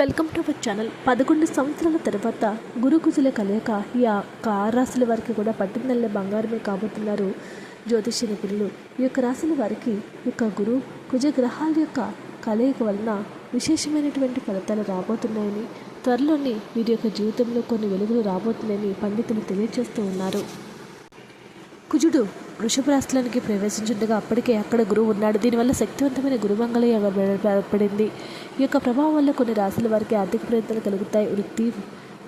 Welcome to our channel. పదకొండు సంవత్సరాల తర్వాత గురుకుజుల కలయిక ఈ యొక్క ఆరు రాశుల వారికి కూడా పట్టిందల్లే బంగారమే కాబోతున్నారు జ్యోతిష నిపుణులు ఈ యొక్క రాశుల వారికి యొక్క గురు కుజ గ్రహాల యొక్క కలయిక వలన విశేషమైనటువంటి ఫలితాలు రాబోతున్నాయని త్వరలోనే వీరి యొక్క జీవితంలో కొన్ని వెలుగులు రాబోతున్నాయని పండితులు తెలియజేస్తూ ఉన్నారు. కుజుడు వృషభ రాష్ట్రానికి ప్రవేశించుండగా అప్పటికే అక్కడ గురువు ఉన్నాడు. దీనివల్ల శక్తివంతమైన గురుమంగళ యోగం ఏర్పడింది. ఈ యొక్క ప్రభావం వల్ల కొన్ని రాశుల వారికి ఆర్థిక ప్రయత్నాలు కలుగుతాయి. వృత్తి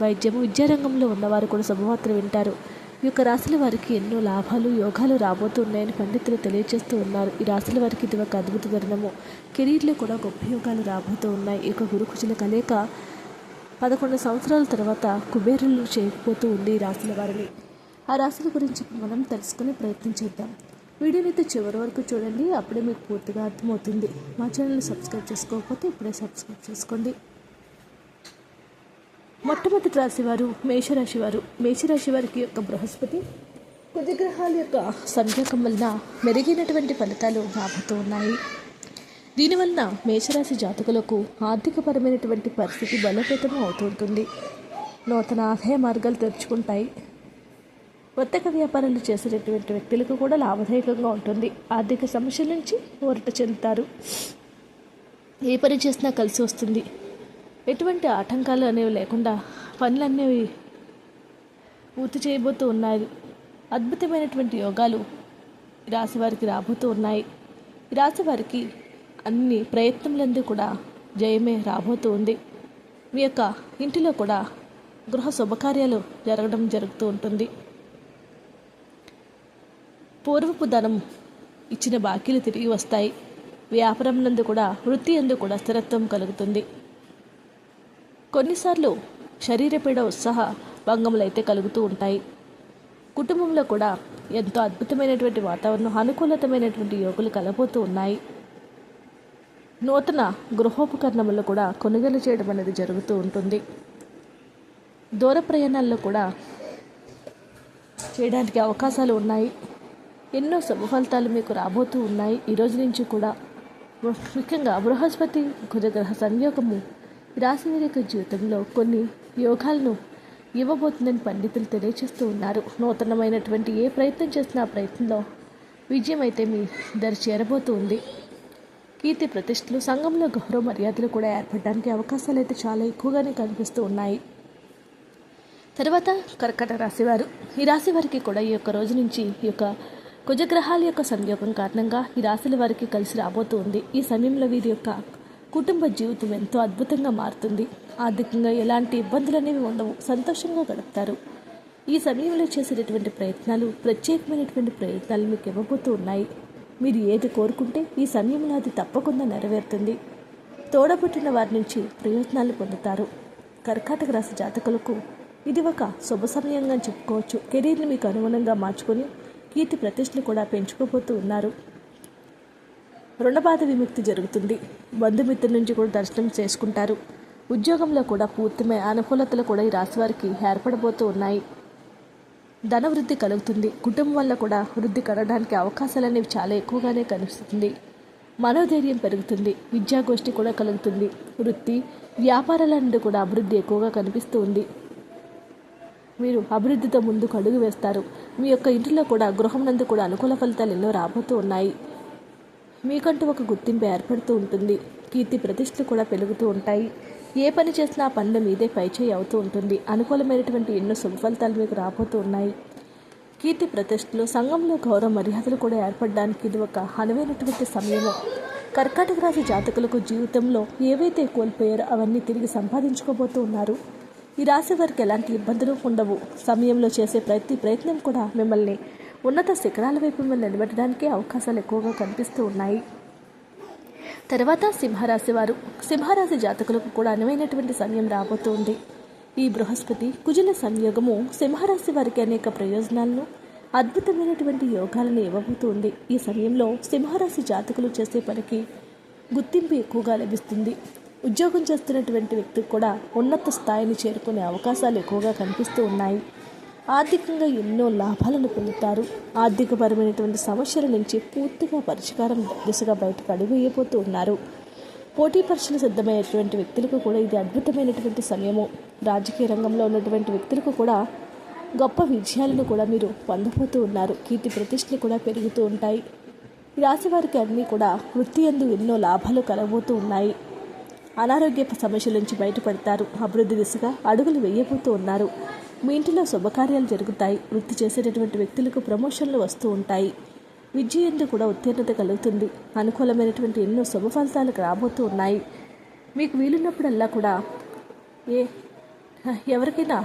వైద్యం విద్యారంగంలో ఉన్నవారు కూడా శుభవార్తలు వింటారు. ఈ యొక్క రాశుల వారికి ఎన్నో లాభాలు యోగాలు రాబోతున్నాయని పండితులు తెలియజేస్తూ ఉన్నారు. ఈ రాశుల వారికి ఇది ఒక అద్భుత తరుణము. కెరీర్లో కూడా గొప్ప యోగాలు రాబోతూ ఉన్నాయి. ఈ యొక్క గురు కుజుల కలయిక పదకొండు సంవత్సరాల తర్వాత కుబేరులు చేయకపోతూ ఉంది ఈ రాశుల వారిని. ఆ రాశుల గురించి మనం తెలుసుకునే ప్రయత్నం చేద్దాం. వీడియోని అయితే చివరి వరకు చూడండి అప్పుడే మీకు పూర్తిగా అర్థమవుతుంది. మా ఛానల్ని సబ్స్క్రైబ్ చేసుకోకపోతే ఇప్పుడే సబ్స్క్రైబ్ చేసుకోండి. మొట్టమొదటి రాశివారు మేషరాశి వారు మేషరాశి వారికి యొక్క బృహస్పతి కొద్ది గ్రహాల యొక్క సంయోగం వలన మెరుగైనటువంటి ఫలితాలు రాబోతూ ఉన్నాయి. దీనివలన మేషరాశి జాతకులకు ఆర్థికపరమైనటువంటి పరిస్థితి బలోపేతం అవుతుంటుంది నూతన ఆదాయ మార్గాలు తెరుచుకుంటాయి. వర్తక వ్యాపారాలు చేసేటటువంటి వ్యక్తులకు కూడా లాభదాయకంగా ఉంటుంది. ఆర్థిక సమస్యల నుంచి ఊరట చెందుతారు. ఏ పని చేసినా కలిసి వస్తుంది. ఎటువంటి ఆటంకాలు అనేవి లేకుండా పనులు అనేవి పూర్తి చేయబోతూ ఉన్నాయి. అద్భుతమైనటువంటి యోగాలు రాశి వారికి రాబోతూ ఉన్నాయి. రాశి వారికి అన్ని ప్రయత్నములందు కూడా జయమే రాబోతూ ఉంది. మీ యొక్క ఇంటిలో కూడా గృహ శుభకార్యాలు జరగడం జరుగుతూ ఉంటుంది. పూర్వపు ధనం ఇచ్చిన బాకీలు తిరిగి వస్తాయి. వ్యాపారం నందు కూడా వృత్తి ఎందు కూడా స్థిరత్వం కలుగుతుంది. కొన్నిసార్లు శరీరపీడ ఉత్సాహ భంగములు అయితే కలుగుతూ ఉంటాయి. కుటుంబంలో కూడా ఎంతో అద్భుతమైనటువంటి వాతావరణం అనుకూలతమైనటువంటి యోగులు కలబోతూ ఉన్నాయి. నూతన గృహోపకరణములు కూడా కొనుగోలు చేయడం అనేది జరుగుతూ ఉంటుంది. దూర ప్రయాణాల్లో కూడా చేయడానికి అవకాశాలు ఉన్నాయి. ఎన్నో శుభ ఫలితాలు మీకు రాబోతూ ఉన్నాయి. ఈ రోజు నుంచి కూడా ముఖ్యంగా బృహస్పతి కుజగ్రహ సంయోగము రాశి వారి జీవితంలో కొన్ని యోగాలను ఇవ్వబోతుందని పండితులు తెలియజేస్తూ ఉన్నారు. నూతనమైనటువంటి ఏ ప్రయత్నం చేసినా ఆ ప్రయత్నంలో విజయం అయితే మీ దరి చేరబోతూ ఉంది. కీర్తి ప్రతిష్టలు సంఘంలో గౌరవ మర్యాదలు కూడా ఏర్పడడానికి అవకాశాలు అయితే చాలా ఎక్కువగానే కనిపిస్తూ ఉన్నాయి. తర్వాత కర్కట రాశివారు ఈ రాశి వారికి కూడా ఈ యొక్క రోజు నుంచి ఈ యొక్క కుజగ్రహాల యొక్క సంయోగం కారణంగా ఈ రాశుల వారికి కలిసి రాబోతూ ఉంది ఈ సమయంలో వీరి యొక్క కుటుంబ జీవితం ఎంతో అద్భుతంగా మారుతుంది. ఆర్థికంగా ఎలాంటి ఇబ్బందులు అనేవి ఉండవు. సంతోషంగా గడుపుతారు. ఈ సమయంలో చేసేటటువంటి ప్రయత్నాలు ప్రత్యేకమైనటువంటి ప్రయత్నాలు మీకు ఇవ్వబోతూ ఉన్నాయి. మీరు ఏది కోరుకుంటే ఈ సమయంలో అది తప్పకుండా నెరవేరుతుంది. తోడబుట్టిన వారి నుంచి ప్రయోజనాలు పొందుతారు. కర్కాటక రాశి జాతకులకు ఇది ఒక శుభ సమయంగా చెప్పుకోవచ్చు. కెరీర్ని మీకు అనుగుణంగా మార్చుకొని కీర్తి ప్రతిష్టలు కూడా పెంచుకోబోతూ ఉన్నారు. రుణబాధ విముక్తి జరుగుతుంది. బంధుమిత్రుల నుంచి కూడా దర్శనం చేసుకుంటారు. ఉద్యోగంలో కూడా పూర్తిమై అనుకూలతలు కూడా ఈ రాశి వారికి ఏర్పడబోతూ ఉన్నాయి. ధన వృద్ధి కలుగుతుంది. కుటుంబం వల్ల కూడా వృద్ధి కలగడానికి అవకాశాలు అనేవి చాలా ఎక్కువగానే కనిపిస్తుంది. మనోధైర్యం పెరుగుతుంది. విద్యాగోష్ఠి కూడా కలుగుతుంది. వృత్తి వ్యాపారాల నుండి కూడా అభివృద్ధి ఎక్కువగా కనిపిస్తూ ఉంది. మీరు అభివృద్ధితో ముందుకు అడుగు వేస్తారు. మీ యొక్క ఇంటిలో కూడా గృహం నందు కూడా అనుకూల ఫలితాలు ఎన్నో రాబోతూ ఉన్నాయి. మీకంటూ ఒక గుర్తింపు ఏర్పడుతూ ఉంటుంది. కీర్తి ప్రతిష్టలు కూడా పెరుగుతూ ఉంటాయి. ఏ పని చేసినా ఆ పనుల మీదే పైచేయి అవుతూ ఉంటుంది. అనుకూలమైనటువంటి ఎన్నో శుభ ఫలితాలు మీకు రాబోతూ ఉన్నాయి. కీర్తి ప్రతిష్టలు సంఘంలో గౌరవ మర్యాదలు కూడా ఏర్పడడానికి ఇది ఒక అనువైనటువంటి సమయము. కర్కాటక రాశి జాతకులకు జీవితంలో ఏవైతే కోల్పోయారో అవన్నీ తిరిగి సంపాదించుకోబోతూ ఉన్నారు. ఈ రాశి వారికి ఎలాంటి ఇబ్బందులు ఉండవు. సమయంలో చేసే ప్రతి ప్రయత్నం కూడా మిమ్మల్ని ఉన్నత శిఖరాల వైపు మిమ్మల్ని నిలబెట్టడానికి అవకాశాలు ఎక్కువగా కనిపిస్తూ ఉన్నాయి. తర్వాత సింహరాశి వారు. సింహరాశి జాతకులకు కూడా అనువైనటువంటి సమయం రాబోతుంది. ఈ బృహస్పతి కుజుల సంయోగము సింహరాశి వారికి అనేక ప్రయోజనాలను అద్భుతమైనటువంటి యోగాలను ఇవ్వబోతుంది. ఈ సమయంలో సింహరాశి జాతకులు చేసే పనికి గుర్తింపు ఎక్కువగా లభిస్తుంది. ఉద్యోగం చేస్తున్నటువంటి వ్యక్తికి కూడా ఉన్నత స్థాయిని చేరుకునే అవకాశాలు ఎక్కువగా కనిపిస్తూ ఉన్నాయి. ఆర్థికంగా ఎన్నో లాభాలను పొందుతారు. ఆర్థికపరమైనటువంటి సమస్యల నుంచి పూర్తిగా పరిష్కారం దిశగా బయటకు అడుగుయబోతూ ఉన్నారు. పోటీ పరీక్షలు సిద్ధమయ్యేటువంటి వ్యక్తులకు కూడా ఇది అద్భుతమైనటువంటి సమయము. రాజకీయ రంగంలో ఉన్నటువంటి వ్యక్తులకు కూడా గొప్ప విజయాలను కూడా మీరు పొందబోతూ ఉన్నారు. కీర్తి ప్రతిష్టలు కూడా పెరుగుతూ ఉంటాయి. ఈ రాశి వారికి అన్నీ కూడా వృత్తి ఎందు ఎన్నో లాభాలు కలగబోతూ ఉన్నాయి. అనారోగ్య సమస్యల నుంచి బయటపడతారు. అభివృద్ధి దిశగా అడుగులు వేయబోతూ ఉన్నారు. మీ ఇంటిలో శుభకార్యాలు జరుగుతాయి. వృత్తి చేసేటటువంటి వ్యక్తులకు ప్రమోషన్లు వస్తూ ఉంటాయి. విద్య ఎందు కూడా ఉత్తీర్ణత కలుగుతుంది. అనుకూలమైనటువంటి ఎన్నో శుభ ఫలితాలు రాబోతూ ఉన్నాయి. మీకు వీలున్నప్పుడల్లా కూడా ఏ ఎవరికైనా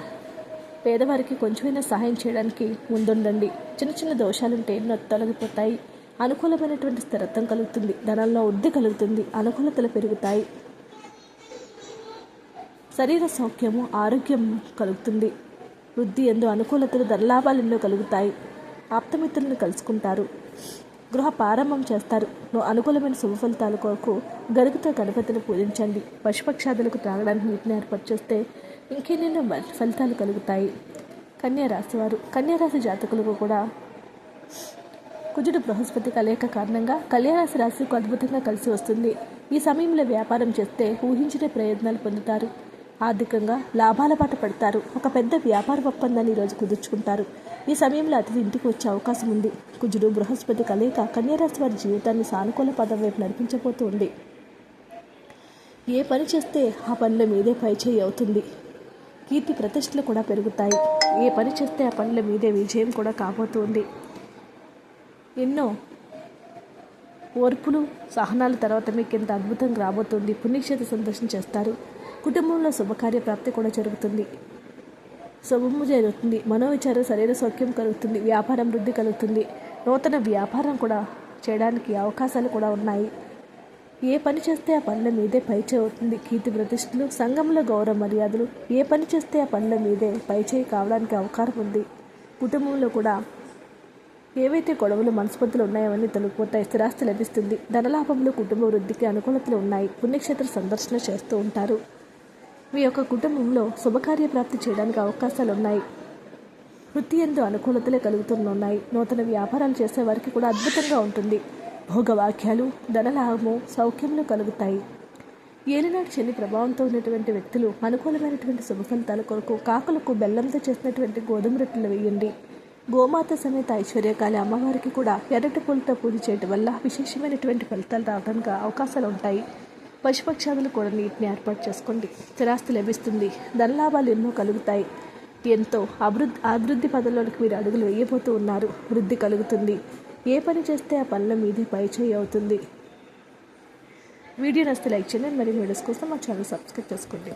పేదవారికి కొంచెమైనా సహాయం చేయడానికి ముందుండండి. చిన్న చిన్న దోషాలుంటే ఎన్నో తొలగిపోతాయి. అనుకూలమైనటువంటి స్థిరత్వం కలుగుతుంది. ధనంలో వృద్ధి కలుగుతుంది. అనుకూలతలు పెరుగుతాయి. శరీర సౌఖ్యము ఆరోగ్యం కలుగుతుంది. వృద్ధి ఎందు అనుకూలతలు ధనలాభాలు ఎన్నో కలుగుతాయి. ఆప్తమిత్రులను కలుసుకుంటారు. గృహ ప్రారంభం చేస్తారు. అనుకూలమైన శుభ ఫలితాల కొరకు గరుగుతో గణపతిని పూజించండి. పశుపక్షాదులకు త్రాగడానికి నీటిని ఏర్పాటు చేస్తే ఇంకెన్నెన్నో ఫలితాలు కలుగుతాయి. కన్యారాశి వారు కన్యారాశి జాతకులకు కూడా కుజుడు బృహస్పతి కలయిక కారణంగా కళ్యాణరాశి రాశికు అద్భుతంగా కలిసి వస్తుంది. ఈ సమయంలో వ్యాపారం చేస్తే ఊహించిన ప్రయోజనాలు పొందుతారు. ఆర్థికంగా లాభాల పాట పడతారు. ఒక పెద్ద వ్యాపార ఒప్పందాన్ని ఈరోజు కుదుర్చుకుంటారు. ఈ సమయంలో అతిథి ఇంటికి వచ్చే అవకాశం ఉంది. కుజుడు బృహస్పతి కలయిక కన్యారాశి వారి జీవితాన్ని సానుకూల పదం వైపు నడిపించబోతూ ఉంది. ఏ పని చేస్తే ఆ పనుల మీదే పైచేయి అవుతుంది. కీర్తి ప్రతిష్టలు కూడా పెరుగుతాయి. ఏ పని చేస్తే ఆ పనుల మీదే విజయం కూడా కాబోతుంది. ఎన్నో ఓర్పులు సహనాల తర్వాత మీకు ఎంత అద్భుతంగా రాబోతుంది. పుణ్యక్షేత్ర సందర్శన చేస్తారు. కుటుంబంలో శుభకార్య ప్రాప్తి కూడా జరుగుతుంది. శుభము జరుగుతుంది. మనోవిచారం శరీర సౌఖ్యం కలుగుతుంది. వ్యాపారం వృద్ధి కలుగుతుంది. నూతన వ్యాపారం కూడా చేయడానికి అవకాశాలు కూడా ఉన్నాయి. ఏ పని చేస్తే ఆ పనుల మీదే పైచే అవుతుంది. కీర్తి ప్రతిష్టలు సంఘంలో గౌరవ మర్యాదలు. ఏ పని చేస్తే ఆ పనుల మీదే పైచేయి కావడానికి అవకాశం ఉంది. కుటుంబంలో కూడా ఏవైతే గొడవలు మనస్పతులు ఉన్నాయో తొలగిపోతాయి. స్థిరాస్తి లభిస్తుంది. ధనలాభంలో కుటుంబ వృద్ధికి అనుకూలతలు ఉన్నాయి. పుణ్యక్షేత్ర సందర్శన చేస్తూ ఉంటారు. మీ యొక్క కుటుంబంలో శుభకార్య ప్రాప్తి చేయడానికి అవకాశాలు ఉన్నాయి వృత్తి ఎందు అనుకూలతలే కలుగుతున్నాయి నూతన వ్యాపారాలు చేసే వారికి కూడా అద్భుతంగా ఉంటుంది. భోగవాక్యాలు ధనలాభము సౌఖ్యములు కలుగుతాయి. ఏలినాటి శని ప్రభావంతో ఉన్నటువంటి వ్యక్తులు అనుకూలమైనటువంటి శుభ ఫలితాల కొరకు కాకులకు బెల్లంతో చేసినటువంటి గోధుమ రొట్టెలు వేయండి. గోమాత సమేత ఐశ్వర్యకాలి అమ్మవారికి కూడా ఎర్రటి పూలతో పూజ చేయటం వల్ల విశేషమైనటువంటి ఫలితాలు రావడానికి అవకాశాలు ఉంటాయి పశుపక్షాదులు కూడా నీటిని ఏర్పాటు చేసుకోండి. స్థిరాస్తి లభిస్తుంది. ధనలాభాలు ఎన్నో కలుగుతాయి. ఎంతో అభివృద్ధి అభివృద్ధి పదంలోనికి మీరు అడుగులు వేయబోతూ ఉన్నారు. వృద్ధి కలుగుతుంది. ఏ పని చేస్తే ఆ పనుల మీదే పైచేయి అవుతుంది. వీడియో నస్తే లైక్ చేయండి. మరియు వీడియోస్ కోసం మా ఛానల్ సబ్స్క్రైబ్ చేసుకోండి.